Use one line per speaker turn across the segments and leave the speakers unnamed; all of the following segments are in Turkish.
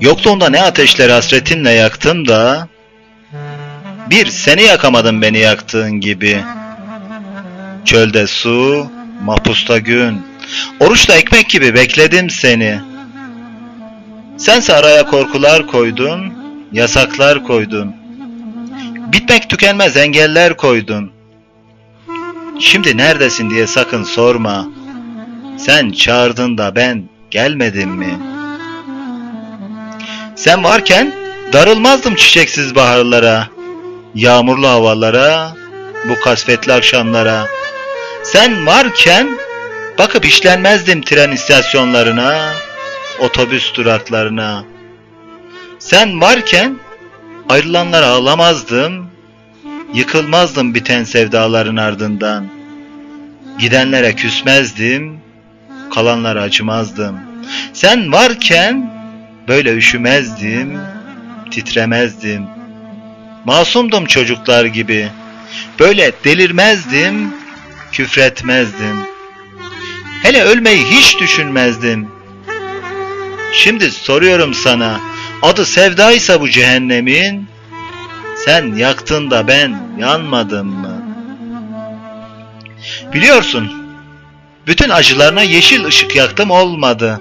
Yokluğunda ne ateşleri hasretinle yaktım da bir seni yakamadın beni yaktığın gibi. Çölde su, mapusta gün. Oruçta ekmek gibi bekledim seni. Sense araya korkular koydun, yasaklar koydun. Bitmek tükenmez engeller koydun. Şimdi neredesin diye sakın sorma. Sen çağırdın da ben gelmedim mi? Sen varken darılmazdım çiçeksiz baharlara, yağmurlu havalara, bu kasvetli akşamlara. Sen varken bakıp işlenmezdim tren istasyonlarına, otobüs duraklarına. Sen varken ayrılanlara ağlamazdım, yıkılmazdım biten sevdaların ardından. Gidenlere küsmezdim, kalanlara acımazdım. Sen varken böyle üşümezdim, titremezdim. Masumdum çocuklar gibi. Böyle delirmezdim, küfretmezdim. Hele ölmeyi hiç düşünmezdim. Şimdi soruyorum sana, adı sevdaysa bu cehennemin, sen yaktın da ben yanmadım mı? Biliyorsun, bütün acılarına yeşil ışık yaktım olmadı.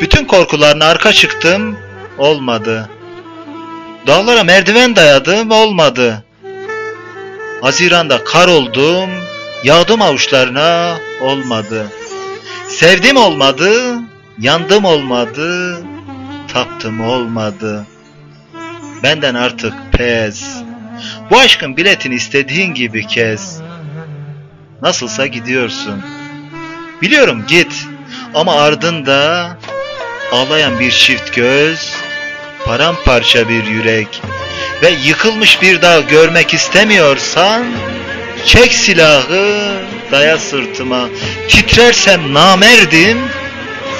Bütün korkularına arka çıktım, olmadı. Dağlara merdiven dayadım, olmadı. Haziranda kar oldum, yağdım avuçlarına, olmadı. Sevdim olmadı, yandım olmadı, taptım olmadı. Benden artık pes. Bu aşkın biletini istediğin gibi kes. Nasılsa gidiyorsun. Biliyorum git ama ardında ağlayan bir çift göz, paramparça bir yürek ve yıkılmış bir dağ görmek istemiyorsan çek silahı daya sırtıma titrersem namerdim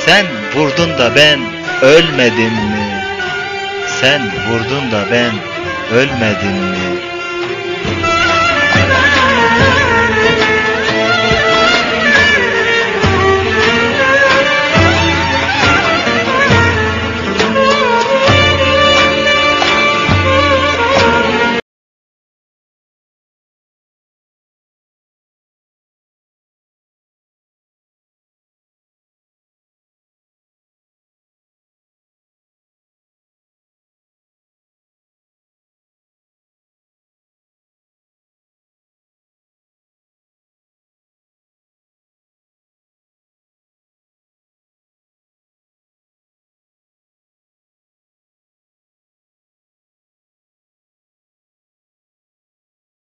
sen vurdun da ben ölmedim mi sen vurdun da ben ölmedim mi